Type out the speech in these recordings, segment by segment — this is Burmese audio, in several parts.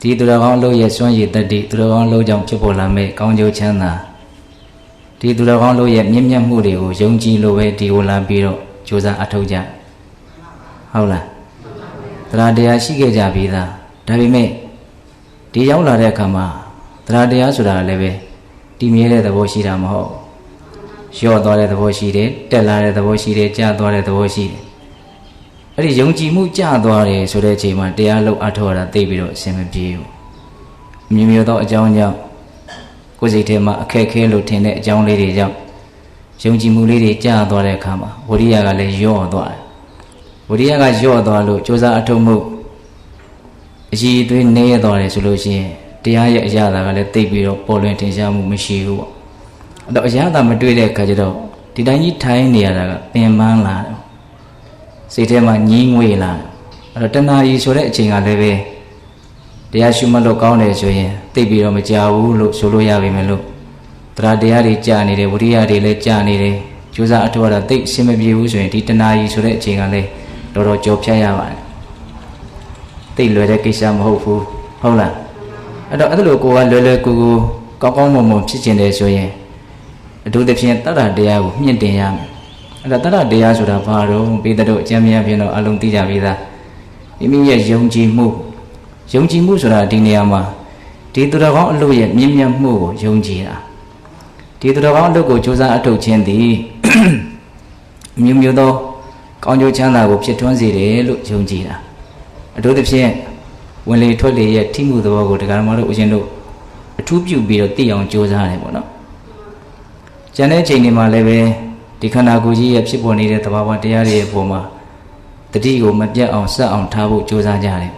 ဒီသူတော်ကောင်းအလုပ်ရဲ့စွန့်ရည်တတ္တိသူတော်ကောင်းအလုပ်ကြောင့်ဖြစ်ပေါ်လာမဲ့ကောင်းကျိုးချမ်းသာဒီသူတော်ကောင်းအလုပ်ရဲ့မြင့်မြတ်မှုတွေကိုယုံကြည်လို့ပဲဒီကိုလာပြီးတော့ကြိုးစားအထောက်ကြဟုတ်လားတရားတရားရှိခဲ့ကြပြီးသားဒါပေမဲ့ဒီရောက်လာတဲ့အခါမှာတရားတရားဆိုတာလည်းပဲတည်မြဲတဲ့သဘောရှိတာမဟုတ်လျော့သွားတဲ့သဘောရှိတယ်တက်လာတဲ့သဘောရှိတယ်ကျသွားတဲ့သဘောရှိတယ် အဲ့ဒီယုံကြည်မှုကျသွားတယ်ဆိုတဲ့အချိန်မှာတရားလုံးအထောက်ရတာသိပြီးတော့အဆင်မပြေဘူးမြင်မြသောအကြောင်းကြောင့်ကိုယ်စိတ်ထဲမှာအခက်ခဲလို့ထင်တဲ့အကြောင်းလေးတွေကြောင့်ယုံကြည်မှုလေးတွေကျသွားတဲ့အခါမှာဝိရိယကလည်းလျော့သွားတယ်ဝိရိယကလျော့သွားလို့ကြိုးစားအထုတ်မှုအကြီးအသေးနေရသွားတယ်ဆိုလို့ရှိရင်တရားရဲ့အရာသာကလည်းသိပြီးတော့ပေါ်လွင်ထင်ရှားမှုမရှိဘူးပေါ့အဲ့တော့အရာသာမတွေ့တဲ့အခါကျတော့ဒီတိုင်းကြီးထိုင်နေရတာကပင်ပန်းလာတယ် စိတ်ထဲမှာညင်းငွေလာတယ်အဲ့တော့တဏှာကြီးဆိုတဲ့အချိန်ကလည်းပဲတရားရှုမှတ်လို့ကောင်းတယ်ဆိုရင်သိပြီးတော့မကြဘူးလို့ဆိုလို့ရပါမယ်လို့တရားတရားတွေကြာနေတယ်ဝိရိယတွေလည်းကြာနေတယ်ကြိုးစားအထောက်အတာသိအဆင်မပြေဘူးဆိုရင်ဒီတဏှာကြီးဆိုတဲ့အချိန်ကလည်းတော်တော်ကြော်ဖြတ်ရပါတယ်သိလွယ်တဲ့ကိစ္စမဟုတ်ဘူးဟုတ်လားအဲ့တော့အဲ့လိုကိုကလွယ်လွယ်ကူကူကောင်းကောင်းမွန်မွန်ဖြစ်ကျင်တယ်ဆိုရင်အထူးသဖြင့်တတ္တတရားကိုမြင့်တင်ရမယ် အဲ့ဒါတတ္တတရားဆိုတာဘာတော့ပိသတို့အကျမ်းများဖြင့်တော့အလုံးသိကြပြီသားမိမိရဲ့ယုံကြည်မှုယုံကြည်မှုဆိုတာဒီနေရာမှာဒီသူတော်ကောင်းအလို့ရဲ့မြင့်မြတ်မှုကိုယုံကြည်တာဒီသူတော်ကောင်းအလို့ကိုစူးစမ်းအထောက်ခြင်းသည်မြို့မြို့သောကောင်းကျိုးချမ်းသာကိုဖြစ်ထွန်းစေတယ်လို့ယုံကြည်တာအထူးသဖြင့်ဝင်လေထွက်လေရဲ့ထိမှုသဘောကိုတရားတော်တို့ဦးဇင်းတို့အထူးပြုပြီးတော့သိအောင်ကြိုးစားတယ်ပေါ့နော်ကျန်တဲ့ချိန်တွေမှာလည်းပဲ ဒီခန္ဓာကိုယ်ကြီးရဲ့ဖြစ်ပေါ်နေတဲ့သဘာဝတရားတွေရဲ့ပုံမှာတတိကိုမပြတ်အောင်ဆက်အောင်ထားဖို့ကြိုးစားကြတယ်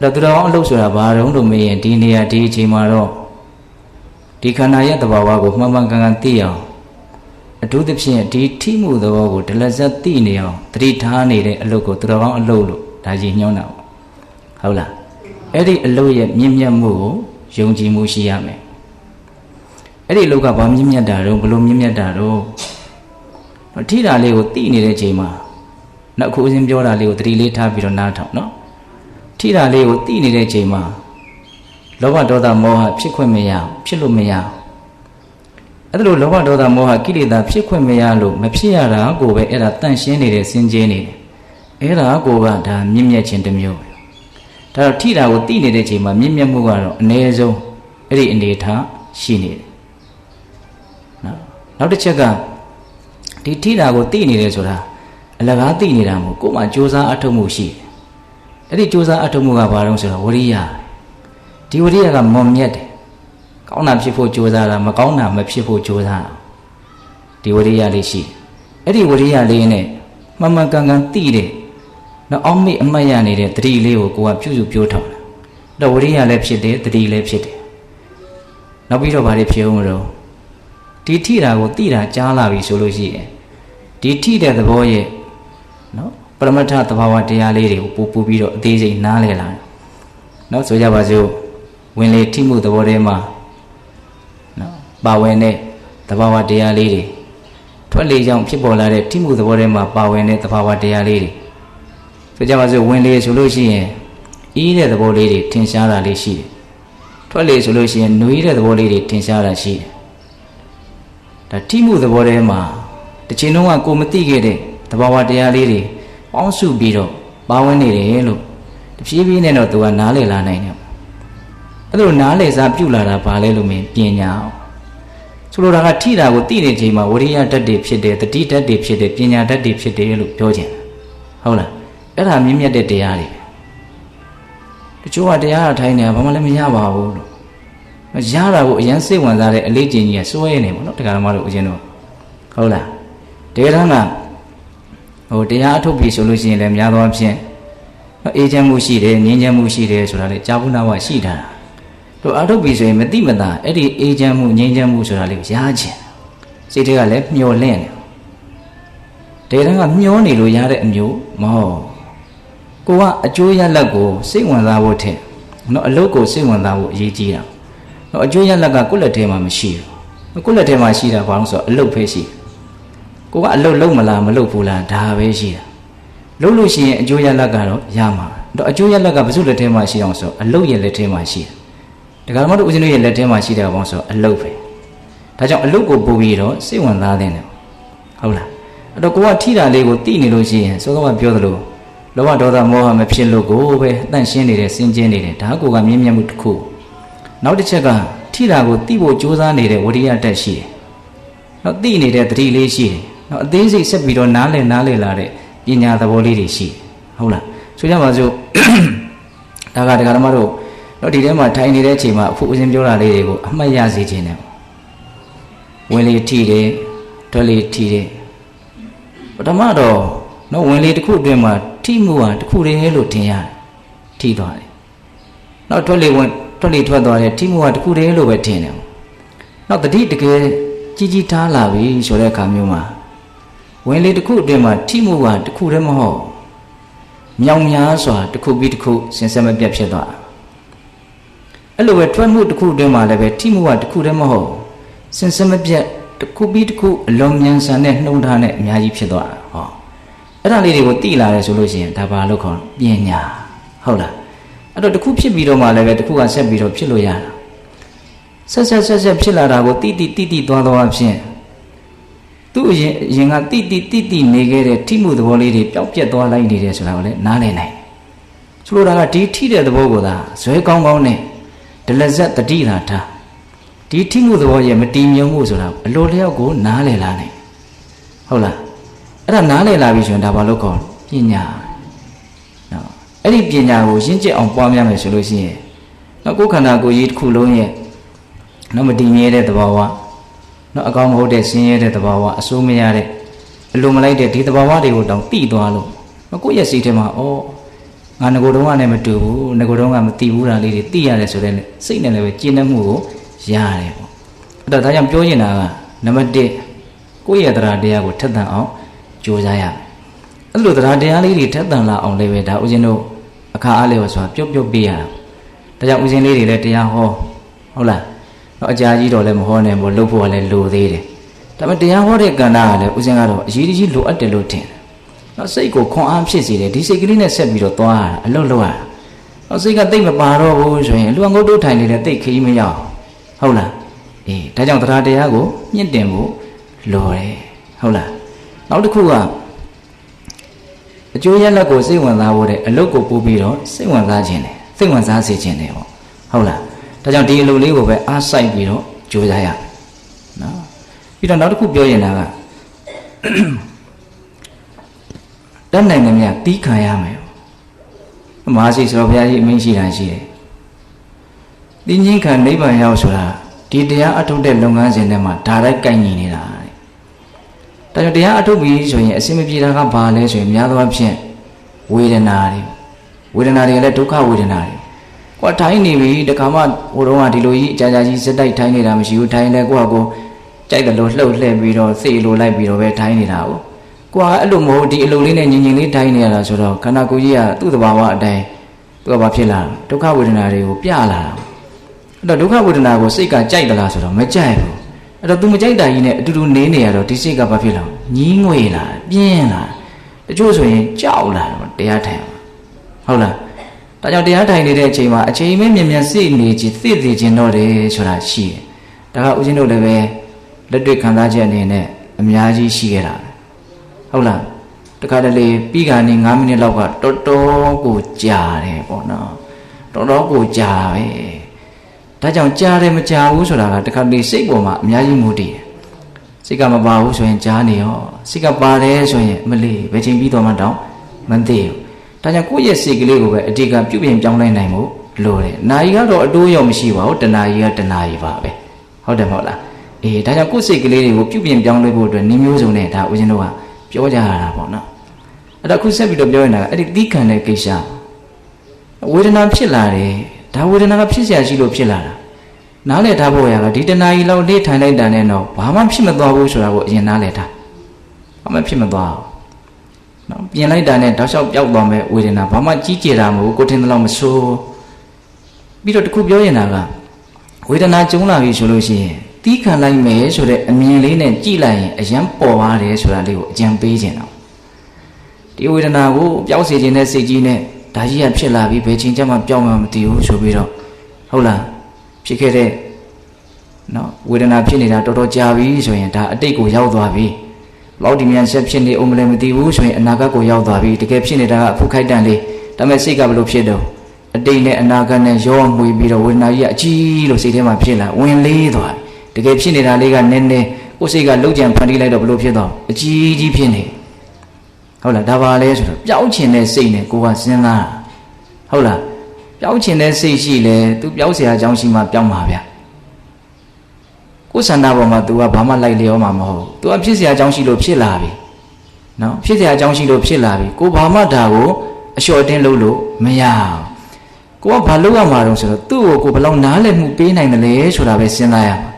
တော့သူတော်အောင်အလုပ်ဆိုတာဘာတုံးလို့မေးရင်ဒီနေရာဒီအချိန်မှာတော့ဒီခန္ဓာရဲ့သဘာဝကိုမှန်မှန်ကန်ကန်သိအောင်အထူးသဖြင့်ဒီထိမှုသဘောကိုဒလဇက်သိနေအောင်တတိထားနေတဲ့အလုပ်ကိုသူတော်ကောင်းအလုပ်လို့ဒါကြီးညွှန်းတာပေါ့ဟုတ်လားအဲ့ဒီအလုပ်ရဲ့မြင့်မြတ်မှုကိုယုံကြည်မှုရှိရမယ် အဲ့ဒီအလုပ်ကဘာမြင့်မြတ်တာတော့ဘလို့မြင့်မြတ်တာတော့ထိတာလေးကိုသိနေတဲ့အချိန်မှာနောက်ခုအစဉ်ပြောတာလေးကိုတတိလေးထားပြီးတော့နားထောင်နော်ထိတာလေးကိုသိနေတဲ့အချိန်မှာလောဘဒေါသမောဟဖြစ်ခွင့်မရဖြစ်လို့မရအဲ့ဒါလိုလောဘဒေါသမောဟကိလေသာဖြစ်ခွင့်မရလို့မဖြစ်ရတာကိုပဲအဲ့ဒါတန့်ရှင်းနေတဲ့စင်ကြဲနေတယ်အဲ့ဒါကိုကဒါမြင့်မြတ်ခြင်းတစ်မျိုးပဲဒါတော့ထိတာကိုသိနေတဲ့အချိန်မှာမြင့်မြတ်မှုကတော့အ ਨੇ ဆုံးအဲ့ဒီအနေထားရှိနေတယ် နောက်တစ်ချက်ကဒီထိတာကိုသိနေတယ်ဆိုတာအလကားသိနေတာမဟုတ်ကိုယ်မှစူးစမ်းအထုတ်မှုရှိတယ်အဲ့ဒီစူးစမ်းအထုတ်မှုကဘာလို့ဆိုတော့ဝရိယဒီဝရိယကမွန်မြတ်တယ်ကောင်းတာဖြစ်ဖို့စူးစမ်းတာမကောင်းတာမဖြစ်ဖို့စူးစမ်းတာဒီဝရိယလေးရှိအဲ့ဒီဝရိယလေးနဲ့မှန်မှန်ကန်ကန်သိတယ်နော်အောက်မေ့အမှတ်ရနေတဲ့တတိလေးကိုကိုကပြုစုပြောထောင်တာတော့ဝရိယလည်းဖြစ်တယ်တတိလည်းဖြစ်တယ်နောက်ပြီးတော့ဘာတွေဖြစ်အောင်မလို့ ဒီထိတာကိုသိတာကြားလာပြီဆိုလို့ရှိရင်ဒီထိတဲ့သဘောရဲ့နော်ပရမတ္ထသဘာဝတရားလေးတွေကိုပူပူပြီးတော့အသေးစိတ်နားလည်လာတယ်နော်ဆိုကြပါစို့ဝင်လေထိမှုသဘောထဲမှာနော်ပါဝင်တဲ့သဘာဝတရားလေးတွေထွက်လေကြောင့်ဖြစ်ပေါ်လာတဲ့ထိမှုသဘောထဲမှာပါဝင်တဲ့သဘာဝတရားလေးတွေဆိုကြပါစို့ဝင်လေဆိုလို့ရှိရင်အီးတဲ့သဘောလေးတွေထင်ရှားတာလေးရှိတယ်ထွက်လေဆိုလို့ရှိရင်နှွေးတဲ့သဘောလေးတွေထင်ရှားတာရှိတယ် ဒါထိမှုသဘောထဲမှာတစ်ချိန်လုံးကကိုမသိခဲ့တဲ့သဘာဝတရားလေးတွေပေါင်းစုပြီးတော့ပါဝင်နေတယ်လို့တဖြည်းဖြည်းနဲ့တော့သူကနားလည်လာနိုင်တယ်အဲ့လိုနားလည်စားပြုတ်လာတာဘာလဲလို့မင်းပညာအောင်ဆိုလိုတာကထိတာကိုသိနေချိန်မှာဝရိယဓာတ်တွေဖြစ်တယ်တတိဓာတ်တွေဖြစ်တယ်ပညာဓာတ်တွေဖြစ်တယ်လို့ပြောချင်ဟုတ်လားအဲ့ဒါမြင့်မြတ်တဲ့တရားတွေတချို့ကတရားအထိုင်းနေတာဘာမှလည်းမရပါဘူးလို့ ရတာကိုအရန်စိတ်ဝင်စားတဲ့အလေးကျင့်ကြီးကစွဲနေပါတော့တရားဓမ္မတို့ဦးဇင်းတို့ဟုတ်လားတကယ်တော့ကဟိုတရားအထုတ်ပြီဆိုလို့ရှိရင်လည်းများသောအားဖြင့်အေးချမ်းမှုရှိတယ်ငြင်းချမ်းမှုရှိတယ်ဆိုတာလေကြာဘူးနာဝရှိတာတို့အထုတ်ပြီဆိုရင်မတိမတာအဲ့ဒီအေးချမ်းမှုငြင်းချမ်းမှုဆိုတာလေရားခြင်းစိတ်တွေကလည်းမျောလင့်တယ်တကယ်တော့ကမျောနေလို့ရတဲ့အမျိုးမဟုတ်ကိုကအကျိုးရလတ်ကိုစိတ်ဝင်စားဖို့ထက်နော်အလုတ်ကိုစိတ်ဝင်စားဖို့အရေးကြီးတာ နော်အကျိုးရလတ်ကကိုယ့်လက်ထဲမှာမရှိဘူးကိုယ့်လက်ထဲမှာရှိတာဘာလို့ဆိုတော့အလုတ်ပဲရှိကိုကအလုတ်လုံးမလားမလုတ်ဘူးလားဒါပဲရှိတာလုတ်လို့ရှိရင်အကျိုးရလတ်ကတော့ရမှာတော့အကျိုးရလက်ကဘုစုလက်ထဲမှာရှိအောင်ဆိုအလုတ်ရဲ့လက်ထဲမှာရှိတယ်ဒကာမတို့ဦးဇင်းတို့ရဲ့လက်ထဲမှာရှိတယ်ဘောဆိုအလုတ်ပဲဒါကြောင့်အလုတ်ကိုပို့ပြီးတော့စိတ်ဝင်စားတဲ့တယ်ဟုတ်လားအဲ့တော့ကိုကထိတာလေးကိုတိနေလို့ရှိရင်စောစောကပြောသလိုလောဘဒေါသမောဟမဖြစ်လို့ကိုပဲအတန့်ရှင်းနေတယ်စင်ကြင်းနေတယ်ဒါကိုကမြင့်မြတ်မှုတစ်ခု နောက်တစ်ချက်ကထိတာကိုတိဖို့ကြိုးစားနေတဲ့ဝရိယတက်ရှိတယ်နောက်တိနေတဲ့တတိလေးရှိတယ်နောက်အသေးစိတ်ဆက်ပြီးတော့နားလည်နားလည်လာတဲ့ပညာသဘောလေးတွေရှိတယ်ဟုတ်လားဆိုကြပါစို့ဒါကဒကာဓမ္မတို့တော့ဒီထဲမှာထိုင်နေတဲ့အချိန်မှာအခုဦးဇင်းပြောတာလေးတွေကိုအမှတ်ရစေခြင်းနဲ့ဝင်လေထိတယ်တွက်လေထိတယ်ပထမတော့နော်ဝင်လေတစ်ခုအတွင်းမှာထိမှုဟာတစ်ခုတည်းလို့ထင်ရတယ်ထိသွားတယ်နောက်တွက်လေဝင် တွက်လေထွက်သွားတယ်ထိမှုဟာတစ်ခုတည်းလို့ပဲထင်တယ်နောက်တတိတကယ်ကြီးကြီးထားလာပြီဆိုတဲ့အခါမျိုးမှာဝင်လေတစ်ခုအတွင်းမှာထိမှုဟာတစ်ခုတည်းမဟုတ်မြောင်များစွာတစ်ခုပြီးတစ်ခုစင်ဆက်မပြတ်ဖြစ်သွားအဲ့လိုပဲထွက်မှုတစ်ခုအတွင်းမှာလည်းပဲထိမှုဟာတစ်ခုတည်းမဟုတ်စင်ဆက်မပြတ်တစ်ခုပြီးတစ်ခုအလုံးမြန်ဆန်တဲ့နှုံထားနဲ့အများကြီးဖြစ်သွားတာဟောအဲ့ဒါလေးတွေကိုသိလာတယ်ဆိုလို့ရှိရင်ဒါဘာလို့ခေါ်ပညာဟုတ်လား အဲ့တော့တစ်ခုဖြစ်ပြီးတော့မှလည်းပဲတစ်ခုကဆက်ပြီးတော့ဖြစ်လို့ရတာဆက်ဆက်ဆက်ဆက်ဖြစ်လာတာကိုတိတိတိတိသွားသွားဖြင့်သူ့အရင်အရင်ကတိတိတိတိနေခဲ့တဲ့ထိမှုသဘောလေးတွေပျောက်ပြက်သွားလိုက်နေတယ်ဆိုတာကိုလည်းနားလည်နိုင်ဆိုလိုတာကဒီထိတဲ့သဘောကိုသာဇွဲကောင်းကောင်းနဲ့ဒလဇက်တတိလာထားဒီထိမှုသဘောရဲ့မတည်မြုံမှုဆိုတာအလိုလျောက်ကိုနားလည်လာနိုင်ဟုတ်လားအဲ့ဒါနားလည်လာပြီဆိုရင်ဒါဘာလို့ခေါ်ပညာနော် အဲ့ဒီပညာကိုရင့်ကျက်အောင်ပွားများမယ်ဆိုလို့ရှိရင်နော်ကိုယ်ခန္ဓာကိုယ်ကြီးတစ်ခုလုံးရဲ့နော်မတည်မြဲတဲ့သဘောဝနော်အကောင်မဟုတ်တဲ့ဆင်းရဲတဲ့သဘောဝအစိုးမရတဲ့အလိုမလိုက်တဲ့ဒီသဘောဝတွေကိုတောင်တိသွားလို့နော်ကိုယ့်ရဲ့စိတ်ထဲမှာဩငါငကိုတုံးကလည်းမတူဘူးငကိုတုံးကမတိဘူးတာလေးတွေတိရတယ်ဆိုတဲ့စိတ်နဲ့လည်းပဲကျင့်တတ်မှုကိုရတယ်ပေါ့အဲ့တော့ဒါကြောင့်ပြောချင်တာကနံပါတ်1ကိုယ့်ရဲ့တရားတရားကိုထက်သန်အောင်ကြိုးစားရမယ်အဲ့လိုတရားတရားလေးတွေထက်သန်လာအောင်လည်းပဲဒါဦးဇင်းတို့ အခါအားလေးဟောဆိုတာပြုတ်ပြုတ်ပေးရတာဒါကြောင့်ဦးဇင်းလေးတွေလည်းတရားဟောဟုတ်လားတော့အကြာကြီးတော့လည်းမဟောနိုင်ဘူးလှုပ်ဖို့ကလည်းလိုသေးတယ်ဒါပေမဲ့တရားဟောတဲ့ကဏ္ဍကလည်းဦးဇင်းကတော့အရေးကြီးလိုအပ်တယ်လို့ထင်တယ်နော်စိတ်ကိုခွန်အားဖြစ်စေတယ်ဒီစိတ်ကလေးနဲ့ဆက်ပြီးတော့သွားရတာအလွတ်လွတ်ရတာနော်စိတ်ကတိတ်မပါတော့ဘူးဆိုရင်လူငုတ်တို့ထိုင်နေတဲ့တိတ်ခကြီးမရောက်ဟုတ်လားအေးဒါကြောင့်တရားတရားကိုမြင့်တင်ဖို့လိုတယ်ဟုတ်လားနောက်တစ်ခုက အကျိုးရလက်ကိုစိတ်ဝင်စားဖို့တဲ့အလုပ်ကိုပို့ပြီးတော့စိတ်ဝင်စားခြင်းတယ်စိတ်ဝင်စားစေခြင်းတယ်ပေါ့ဟုတ်လားဒါကြောင့်ဒီအလုပ်လေးကိုပဲအားစိုက်ပြီးတော့ကြိုးစားရနော်ပြီးတော့နောက်တစ်ခုပြောရင်ကတတ်နိုင်တယ်မြတ်တီးခံရမယ်မဟာစီဆိုတော့ဘုရားကြီးအမင်းရှိတာရှိတယ်တင်းချင်းခံနိဗ္ဗာန်ရောက်ဆိုတာဒီတရားအထုတ်တဲ့လုပ်ငန်းစဉ်ထဲမှာဒါရိုက်ကန့်ညီနေတာတဲ့ ဒါကြောင့်တရားအထုတ်ပြီးဆိုရင်အစင်မပြေတာကဘာလဲဆိုရင်များသောအားဖြင့်ဝေဒနာတွေဝေဒနာတွေလည်းဒုက္ခဝေဒနာတွေကိုယ်ထိုင်းနေပြီတခါမှဟိုတုန်းကဒီလိုကြီးအကြာကြာကြီးစက်တိုက်ထိုင်းနေတာမရှိဘူးထိုင်းလဲကိုယ့်ဟာကိုယ်ကြိုက်တယ်လို့လှုပ်လှဲ့ပြီးတော့စိတ်လိုလိုက်ပြီးတော့ပဲထိုင်းနေတာကိုကိုယ်ကအဲ့လိုမဟုတ်ဒီအလုပ်လေးနဲ့ညင်ညင်လေးထိုင်းနေရတာဆိုတော့ခန္ဓာကိုယ်ကြီးကသူ့သဘာဝအတိုင်းသူကဘာဖြစ်လာဒုက္ခဝေဒနာတွေကိုပြလာတာအဲ့တော့ဒုက္ခဝေဒနာကိုစိတ်ကကြိုက်သလားဆိုတော့မကြိုက်ဘူး အဲ့တော့ तू မကြိုက်တာကြီးနဲ့အတူတူနေနေရတော့ဒီစိတ်ကဘာဖြစ်လာညင်းငွေလာပြင်းလာတချို့ဆိုရင်ကြောက်လာတော့တရားထိုင်ဟုတ်လားဒါကြောင့်တရားထိုင်နေတဲ့အချိန်မှာအချိန်မင်းမြန်မြန်စိတ်နေခြင်းသိသိခြင်းတော့တယ်ဆိုတာရှိတယ်ဒါကဦးဇင်းတို့လည်းပဲလက်တွေ့ခံစားချက်အနေနဲ့အများကြီးရှိခဲ့တာဟုတ်လားတခါတလေပြီးကနေ9မိနစ်လောက်ကတော်တော်ကိုကြာတယ်ပေါ့နော်တော်တော်ကိုကြာပဲ ဒါကြောင့်ကြားတယ်မကြားဘူးဆိုတာကတခါလေစိတ်ပေါ်မှာအများကြီးမူတည်တယ်စိတ်ကမပါဘူးဆိုရင်ကြားနေရောစိတ်ကပါတယ်ဆိုရင်မလေးဘယ်ချိန်ပြီးတော့မှတောင်းမသိဘူးဒါကြောင့်ကိုယ့်ရဲ့စိတ်ကလေးကိုပဲအတိတ်ကပြုပြင်ပြောင်းလဲနိုင်မှုလိုတယ်။နာယီကတော့အတိုးရောမရှိပါဘူး။တဏှာကြီးကတဏှာကြီးပါပဲ။ဟုတ်တယ်မဟုတ်လား။အေးဒါကြောင့်ကိုယ့်စိတ်ကလေးတွေကိုပြုပြင်ပြောင်းလဲဖို့အတွက်နည်းမျိုးစုံနဲ့ဒါဦးဇင်းတို့ကပြောကြရတာပေါ့နော်။အဲ့တော့ခုဆက်ပြီးတော့ပြောနေတာကအဲ့ဒီသီးခံတဲ့ကိစ္စဝေဒနာဖြစ်လာတယ်။ ဒါဝေဒနာကဖြစ်เสียရှိလို့ဖြစ်လာတာ။နားလည်ထားဖို့ရကဒီတဏှာကြီးလောက်လေးထိုင်လိုက်တာနဲ့တော့ဘာမှဖြစ်မသွားဘူးဆိုတာကိုအရင်နားလည်ထား။ဘာမှဖြစ်မသွားဘူး။နော်ပြင်လိုက်တာနဲ့တောက်လျှောက်ပျောက်သွားမဲ့ဝေဒနာဘာမှကြီးကျယ်တာမဟုတ်ကိုထင်တယ်လို့မဆိုးပြီးတော့တခုပြောရင်တာကဝေဒနာကျုံလာပြီဆိုလို့ရှိရင်တီးခံလိုက်မယ်ဆိုတဲ့အမြင်လေးနဲ့ကြည့်လိုက်ရင်အယံပေါ်ပါတယ်ဆိုတာလေးကိုအကြံပေးခြင်းတော့ဒီဝေဒနာကိုပျောက်စေခြင်းနဲ့စိတ်ကြီးနဲ့ ဒါကြီးကဖြစ်လာပြီဘယ်ချိန်ကျမှပြောင်းမှမသိဘူးဆိုပြီးတော့ဟုတ်လားဖြစ်ခဲ့တဲ့နော်ဝေဒနာဖြစ်နေတာတော်တော်ကြာပြီဆိုရင်ဒါအတိတ်ကိုရောက်သွားပြီလောက်ဒီမြန်ဆက်ဖြစ်နေအောင်မလဲမသိဘူးဆိုရင်အနာဂတ်ကိုရောက်သွားပြီတကယ်ဖြစ်နေတာကအဖုခိုက်တန်လေးဒါပေမဲ့စိတ်ကဘယ်လိုဖြစ်တော့အတိတ်နဲ့အနာဂတ်နဲ့ရောမှွေပြီးတော့ဝေဒနာကြီးကအကြီးလို့စိတ်ထဲမှာဖြစ်လာဝင်လေးသွားပြီတကယ်ဖြစ်နေတာလေးကနည်းနည်းကိုယ်စိတ်ကလှုပ်ကြံဖန်တီးလိုက်တော့ဘယ်လိုဖြစ်တော့အကြီးကြီးဖြစ်နေ ဟုတ်လားဒါပါလဲဆိုတော့ပြောင်းချင်တဲ့စိတ်နဲ့ကိုကစဉ်းစားဟုတ်လားပြောင်းချင်တဲ့စိတ်ရှိလဲသူပြောင်းเสียအကြောင်းရှိမှပြောင်းပါဗျကိုယ်ဆန္ဒပေါ်မှာ तू ကဘာမှလိုက်လျောမှာမဟုတ် तू ကဖြစ်เสียအကြောင်းရှိလို့ဖြစ်လာပြီနော်ဖြစ်เสียအကြောင်းရှိလို့ဖြစ်လာပြီကိုဘာမှဒါကိုအလျှော့အတင်းလုပ်လို့မရဘူးကိုကဘာလုပ်ရမှာတော့ဆိုတော့သူ့ကိုကိုဘယ်လောက်နားလည်မှုပေးနိုင်တယ်လဲဆိုတာပဲစဉ်းစားရမှာ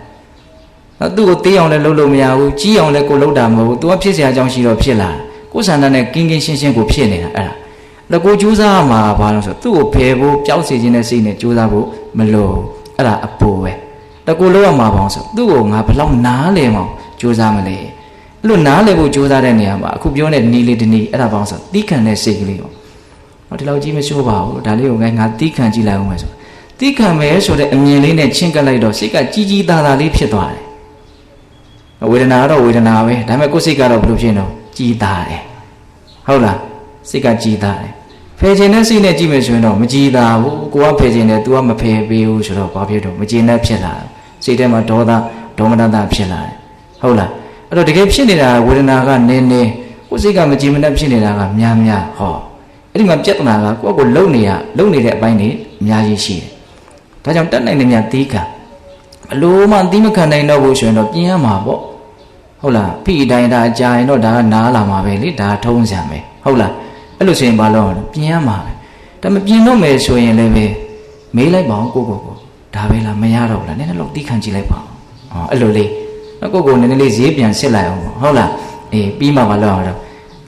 နော်သူ့ကိုတေးအောင်လည်းလုပ်လို့မရဘူးကြီးအောင်လည်းကိုလုပ်တာမဟုတ်ဘူး तू ကဖြစ်เสียအကြောင်းရှိတော့ဖြစ်လာ ကိုယ်ဆန္ဒနဲ့ကင်းကင်းရှင်းရှင်းကိုဖြစ်နေတာအဲ့ဒါတော့ကိုကြိုးစားမှာဘာလို့ဆိုသူ့ကိုဖယ်ဖို့ပျောက်စေခြင်းနဲ့စိတ်နဲ့ကြိုးစားဖို့မလိုအဲ့ဒါအပူပဲတကူလို့ရမှာပေါ့ဆိုသူ့ကိုငါဘယ်လောက်နားလဲမောင်ကြိုးစားမလဲအဲ့လိုနားလဲဖို့ကြိုးစားတဲ့နေရာမှာအခုပြောတဲ့နီးလေးတနီးအဲ့ဒါပေါ့ဆိုတီးခံတဲ့စိတ်ကလေးပေါ့ဟောဒီလောက်ကြီးမရှိုးပါဘူးဒါလေးကိုငါငါတီးခံကြည့်လိုက်အောင်မယ်ဆိုတီးခံမယ်ဆိုတဲ့အမြင်လေးနဲ့ချင်းကပ်လိုက်တော့စိတ်ကကြီးကြီးသားသားလေးဖြစ်သွားတယ်ဝေဒနာကတော့ဝေဒနာပဲဒါပေမဲ့ကိုယ်စိတ်ကတော့ဘယ်လိုဖြစ်နေတော့ကြီးသားတယ် ဟုတ်လားစိတ်ကကြီးသားတယ်ဖယ်ခြင်းနဲ့စိတ်နဲ့ကြည့်မယ်ဆိုရင်တော့မကြည်သာဘူးကိုကဖယ်ခြင်းနဲ့ तू ကမဖယ်ပေးဘူးဆိုတော့ဘာဖြစ်တော့မကြည်နဲ့ဖြစ်လာတယ်စိတ်ထဲမှာဒေါသဒေါမနတဖြစ်လာတယ်ဟုတ်လားအဲ့တော့တကယ်ဖြစ်နေတာဝေဒနာကနည်းနည်းကိုယ်စိတ်ကမကြည်မနဲ့ဖြစ်နေတာကများများဟောအဲ့ဒီမှာပြဿနာကကိုယ့်ကိုလုံနေရလုံနေတဲ့အပိုင်းတွေအများကြီးရှိတယ်ဒါကြောင့်တက်နိုင်တဲ့များသီးခံအလိုမှသီးမခံနိုင်တော့ဘူးဆိုရင်တော့ပြင်းရမှာပေါ့ ဟုတ်လားဖိတိုင်းဒါအကြာရင်တော့ဒါကနားလာမှာပဲလေဒါထုံးစံပဲဟုတ်လားအဲ့လိုဆိုရင်ဘာလို့လဲပြင်ရမှာပဲဒါမပြင်တော့မယ်ဆိုရင်လည်းပဲမေးလိုက်ပါအောင်ကိုကိုကိုဒါပဲလားမရတော့ဘူးလားနည်းနည်းလောက်တီးခံကြည့်လိုက်ပါအောင်ဟောအဲ့လိုလေးကိုကိုနည်းနည်းလေးဈေးပြန်စစ်လိုက်အောင်ဟုတ်လားအေးပြီးမှမလောက်အောင်တော့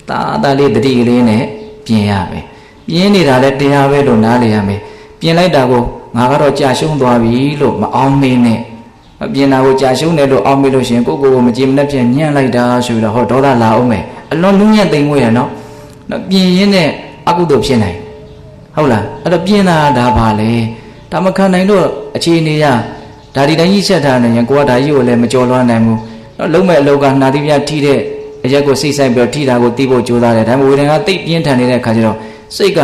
တာတာလေးတတိကလေးနဲ့ပြင်ရမယ်ပြင်းနေတာလည်းတရားပဲလို့နားလေရမယ်ပြင်လိုက်တာကိုငါကတော့ကြာရှုံးသွားပြီလို့မအောင်မင်းနဲ့ မပြင်တာကိုကြာရှုံးတယ်လို့အောင်းမေးလို့ရှိရင်ကိုကိုကိုမကြည်မနှက်ပြန်ညှန့်လိုက်တာဆိုပြီးတော့ဟောဒေါသလာအောင်မယ်အလွန်လူညံ့သိမ်ငွေရနော်နော်ပြင်ရင်းနဲ့အကုသို့ဖြစ်နိုင်ဟုတ်လားအဲ့တော့ပြင်တာဒါပါလေဒါမခံနိုင်တော့အခြေအနေရဒါဒီတိုင်းကြီးဆက်ထားနေရင်ကိုကဒါကြီးကိုလည်းမကြော်လွှမ်းနိုင်ဘူးနော်လုံးမဲ့အလောက်ကနှာသီးပြထိတဲ့အရက်ကိုစိတ်ဆိုင်ပြီးတော့ထိတာကိုတီးဖို့ကြိုးစားတယ်ဒါပေမဲ့ဝေဒနာကတိတ်ပြင်းထန်နေတဲ့အခါကျတော့စိတ်က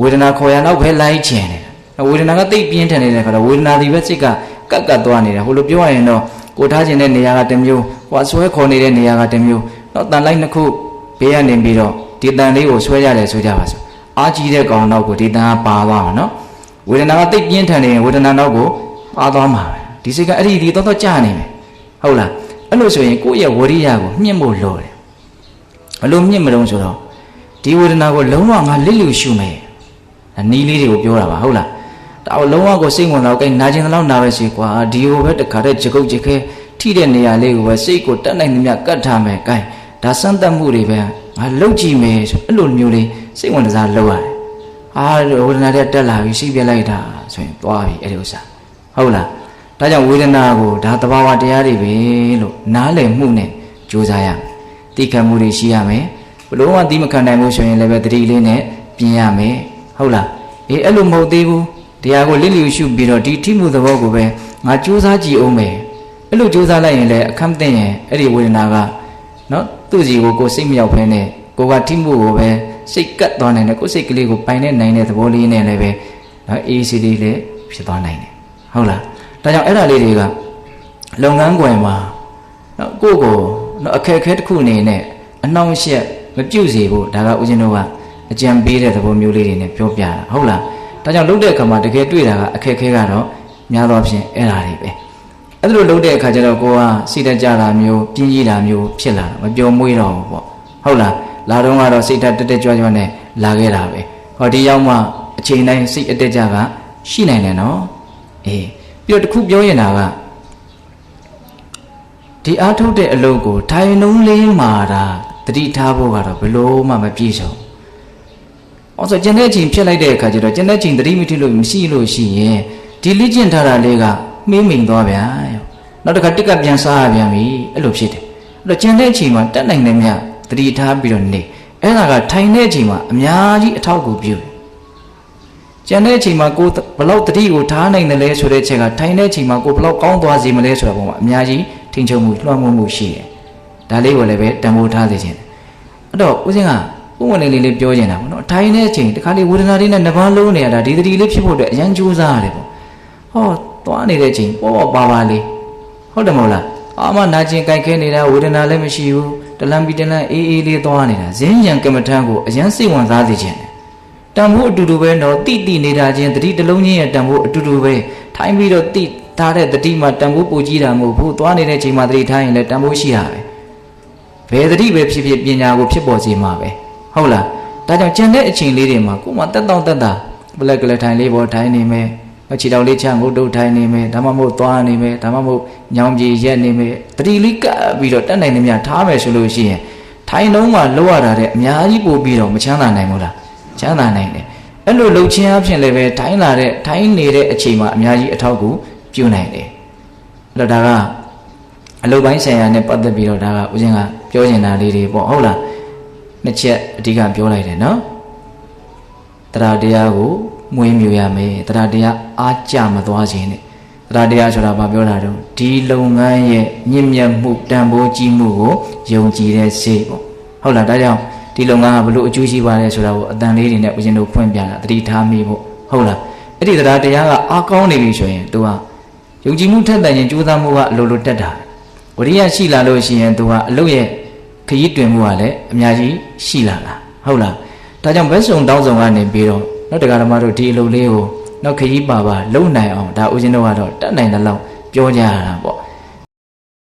ဝေဒနာခေါ်ရတော့ပဲလိုက်ချင်တယ်ဝေဒနာကတိတ်ပြင်းထန်နေတဲ့အခါတော့ဝေဒနာဒီပဲစိတ်က ကတ်ကတ်သွားနေတယ်ဟိုလိုပြောရရင်တော့ကိုထားခြင်းတဲ့နေရာကတစ်မျိုးဟိုအဆွဲခေါ်နေတဲ့နေရာကတစ်မျိုးတော့တန်လိုက်နှစ်ခုဘေးကနေပြီးတော့ဒီတန်လေးကိုဆွဲရတယ်ဆိုကြပါစို့အာကြီးတဲ့ကောင်တော့ကိုဒီတန်ကပါသွားမှာနော်ဝေဒနာကတိတ်ပြင်းထန်နေရင်ဝေဒနာတော့ကိုပါသွားမှာပဲဒီစိတ်ကအဲ့ဒီဒီတော့တော့ကြာနေမယ်ဟုတ်လားအဲ့လိုဆိုရင်ကိုယ့်ရဲ့ဝရိယကိုမြင့်ဖို့လိုတယ်ဘလို့မြင့်မလို့ဆိုတော့ဒီဝေဒနာကိုလုံးဝငါလစ်လျူရှုမယ်နီးလေးတွေကိုပြောတာပါဟုတ်လား ဒါကိုလုံးဝကိုစိတ်ဝင်တော့ကဲနာကျင်တော့နာပဲရှိကွာဒီကိုပဲတခါတည်းကြကုတ်ကြခဲထိတဲ့နေရာလေးကိုပဲစိတ်ကိုတက်နိုင်သမျှကတ်ထားမယ်ကဲဒါစမ်းသပ်မှုတွေပဲငါလှုပ်ကြည့်မယ်ဆိုအဲ့လိုမျိုးလေးစိတ်ဝင်စားလှုပ်ရတယ်အာဝေဒနာတွေတက်လာပြီစိတ်ပြက်လိုက်တာဆိုရင်သွားပြီအဲ့ဒီဥစ္စာဟုတ်လားဒါကြောင့်ဝေဒနာကိုဒါသဘာဝတရားတွေပဲလို့နားလည်မှုနဲ့ကြိုးစားရမယ်သိခံမှုတွေရှိရမယ်ဘလို့မှသိမခံနိုင်ဘူးဆိုရင်လည်းပဲတတိလေးနဲ့ပြင်ရမယ်ဟုတ်လားအေးအဲ့လိုမဟုတ်သေးဘူး တရားကိုလစ်လျူရှုပြီးတော့ဒီထိမှုသဘောကိုပဲငါကြိုးစားကြည့်အောင်မယ်အဲ့လိုကြိုးစားလိုက်ရင်လည်းအခမ်းသိရင်အဲ့ဒီဝေဒနာကနော်သူ့စီကိုကိုစိတ်မရောက်ဖ ೇನೆ ကိုကထိမှုကိုပဲစိတ်ကတ်သွားနိုင်တယ်ကိုစိတ်ကလေးကိုပိုင်နေနိုင်တဲ့သဘောလေးနဲ့လည်းပဲနော်အေးစီလေးလည်းဖြစ်သွားနိုင်တယ်ဟုတ်လားဒါကြောင့်အဲ့ဒါလေးတွေကလုပ်ငန်းခွင်မှာနော်ကိုယ့်ကိုနော်အခက်အခဲတစ်ခုအနေနဲ့အနှောင့်အယှက်မပြုတ်စေဖို့ဒါကဦးဇင်းတို့ကအကြံပေးတဲ့သဘောမျိုးလေးတွေနဲ့ပြောပြတာဟုတ်လား ဒါကြောင့်လုပ်တဲ့အခါမှာတကယ်တွေ့တာကအခက်အခဲကတော့များသောအားဖြင့်အဲ့ဒါတွေပဲအဲ့လိုလုပ်တဲ့အခါကျတော့ကိုကစိတ်တကြတာမျိုးပြင်းကြီးတာမျိုးဖြစ်လာတော့မပြောမွေးတော့ဘူးပေါ့ဟုတ်လားလာတော့ကတော့စိတ်ဓာတ်တက်တက်ကြွကြွနဲ့လာခဲ့တာပဲဟောဒီရောက်မှအချိန်တိုင်းစိတ်အတက်ကြကရှိနိုင်တယ်နော်အေးပြီးတော့တခုပြောရင်တာကဒီအားထုတ်တဲ့အလုပ်ကိုထိုင်နှုံးလေးမှာတာတတိထားဖို့ကတော့ဘလို့မှမပြည့်စုံ။ အော်ဆိုကျန်တဲ့အချိန်ဖြစ်လိုက်တဲ့အခါကျတော့ကျန်တဲ့အချိန်တတိမထိလို့မရှိလို့ရှိရင်ဒီလိကျင့်ထားတာလေးကမှေးမိန်သွားဗျာ။နောက်တစ်ခါတက်ကပြန်စားရပြန်ပြီအဲ့လိုဖြစ်တယ်။အဲ့တော့ကျန်တဲ့အချိန်မှာတက်နိုင်တယ်မြတ်တတိထားပြီးတော့နေအဲ့ဒါကထိုင်တဲ့အချိန်မှာအများကြီးအထောက်အကူပြုတယ်ကျန်တဲ့အချိန်မှာကိုဘလောက်တတိကိုထားနိုင်တယ်လဲဆိုတဲ့ချက်ကထိုင်တဲ့အချိန်မှာကိုဘလောက်ကောင်းသွားစေမလဲဆိုတာပုံမှာအများကြီးထင်ချုံမှုလွှမ်းမိုးမှုရှိတယ်ဒါလေးကိုလည်းပဲတန်ဖိုးထားစေခြင်းအဲ့တော့ဦးစင်းက ပုံဝင်လေးလေးပြောနေတာပေါ့နော်ထိုင်တဲ့အချိန်တခါလေးဝေဒနာလေးနဲ့နှဘာလုံးနေရတာဒီတတိလေးဖြစ်ဖို့အတွက်အရန်ကြိုးစားရတယ်ပေါ့ဟောသွားနေတဲ့အချိန်ပေါ့ပေါ့ပါပါလေးဟုတ်တယ်မဟုတ်လားအာမနာကျင်ကြိုက်ခဲနေတာဝေဒနာလည်းမရှိဘူးတလန်ပီတလန်အေးအေးလေးသွားနေတာဇင်းရံကမ္မထံကိုအရန်စိတ်ဝင်စားစေခြင်းတယ်တန်ဖို့အတူတူပဲတော့တိတိနေတာချင်းတတိတလုံးချင်းရဲ့တန်ဖို့အတူတူပဲထိုင်းပြီးတော့တိထားတဲ့တတိမှာတန်ဖို့ပူကြီးတာမဟုတ်ဘူးသွားနေတဲ့ချိန်မှာတတိထားရင်လည်းတန်ဖို့ရှိရပဲဘယ်တတိပဲဖြစ်ဖြစ်ပညာကိုဖြစ်ပေါ်စေမှာပဲ ဟုတ်လားဒါကြောင့်ကျန်တဲ့အချိန်လေးတွေမှာကိုယ်မှတက်တော့တက်တာဘလက်ကလေးထိုင်လေးပေါ်ထိုင်နေမယ်ခြေတော်လေးချငုတ်တုတ်ထိုင်နေမယ်ဒါမှမဟုတ်သွားနေမယ်ဒါမှမဟုတ်ညောင်ပြေရက်နေမယ်တတိလေးကပ်ပြီးတော့တက်နိုင်နေမြထားမယ်ဆိုလို့ရှိရင်ထိုင်လုံးမှာလောက်ရတာတဲ့အများကြီးပို့ပြီးတော့မချမ်းသာနိုင်ဘူးလားချမ်းသာနိုင်တယ်အဲ့လိုလှုပ်ခြင်းအဖြစ်လည်းပဲထိုင်းလာတဲ့ထိုင်းနေတဲ့အချိန်မှာအများကြီးအထောက်အကူပြုနိုင်တယ်အဲ့တော့ဒါကအလုပ်ပိုင်းဆိုင်ရာနဲ့ပတ်သက်ပြီးတော့ဒါကဦးဇင်းကပြောချင်တာလေးတွေပေါ့ဟုတ်လား နှစ်ချက်အဓိကပြောလိုက်တယ်နော်တရားတရားကိုမွေးမြူရမယ်တရားတရားအားကြမသွားခြင်းနဲ့တရားတရားဆိုတာဘာပြောတာတော့ဒီလုပ်ငန်းရဲ့မြင့်မြတ်မှုတန်ဖိုးကြီးမှုကိုယုံကြည်တဲ့စိတ်ပေါ့ဟုတ်လားဒါကြောင့်ဒီလုပ်ငန်းကဘလို့အကျိုးရှိပါလဲဆိုတာကိုအတန်လေးတွေနဲ့ဦးဇင်းတို့ဖွင့်ပြတာတတိထားမိဖို့ဟုတ်လားအဲ့ဒီတရားတရားကအားကောင်းနေပြီဆိုရင် तू ကယုံကြည်မှုထက်တန်ရင်ကြိုးစားမှုကအလိုလိုတက်တာဝရိယရှိလာလို့ရှိရင် तू ကအလုပ်ရဲ့ ခရီးတွင်မှုကလည်းအများကြီးရှိလာတာဟုတ်လားဒါကြောင့်ဘက်စုံတောင်းစုံကနေပြီးတော့နောက်တရားဓမ္မတို့ဒီအလုပ်လေးကိုနောက်ခရီးပါပါလုံနိုင်အောင်ဒါဦးဇင်းတို့ကတော့တတ်နိုင်တဲ့လောက်ပြောကြရတာပေါ့